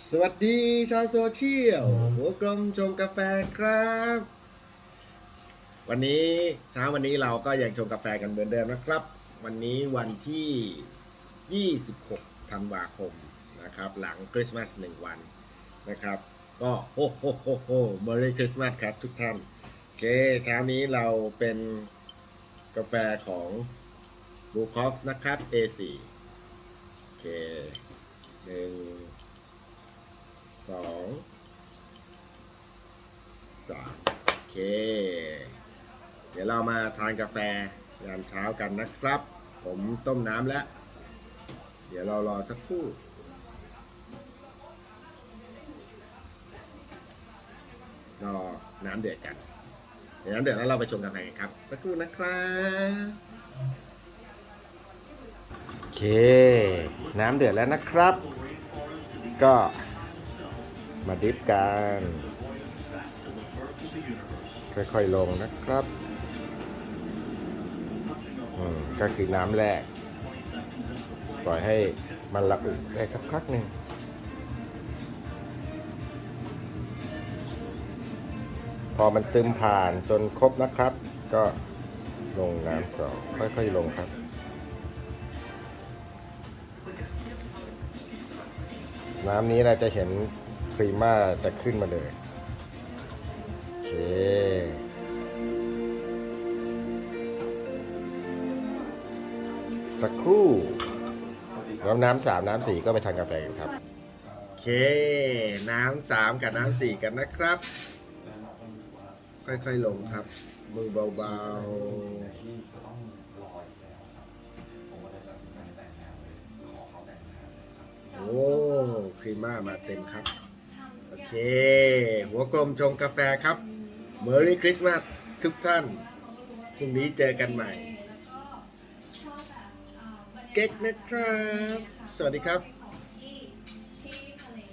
สวัสดีชาวโซเชียลหัวกลมชงกาแฟครับ วันนี้เช้าวันนี้เราก็ยังชงกาแฟกันเหมือนเดิมนะครับ วันนี้วันที่ 26 ธันวาคมนะครับ หลังคริสต์มาสหนึ่งวันนะครับ ก็โฮโฮโฮโฮมอรี่คริสต์มาสครับทุกท่าน โอเคเช้านี้เราเป็นกาแฟของบูคอฟนะครับ A4 โอเคหนึ่ง องสามโอเค เดี๋ยวเรามาทานกาแฟยามเช้ากันนะครับ ผมต้มน้ำแล้ว เดี๋ยวเรารอสักครู่รอน้ำเดือดกัน เดี๋ยวน้ำเดือดแล้วเราไปชมกาแฟกันครับ สักครู่นะครับโอเค น้ำเดือดแล้วนะครับ ก็ มาดิฟกันค่อยๆลงนะครับอืมก็คือน้ำแรก ปล่อยให้มันละอุได้สักพักหนึ่งพอมันซึมผ่านจนครบนะครับ ก็ลงน้ำสองค่อยๆลงครับน้ำนี้เราจะเห็น รีม่าจะขึ้นมาเลยโอเคสักครู่แล้วน้ำสามน้ำสี่ก็ไปทานกาแฟกันครับโอเค น้ำสามกับน้ำสี่กันนะครับ ค่อยๆลงครับ มือเบาๆโอ้ครีม่ามาเต็มครับ เค หัวกลมชงกาแฟครับ Merry Christmas ทุกท่านพรุ่งนี้เจอกันใหม่ เก๊กนะครับ สวัสดีครับ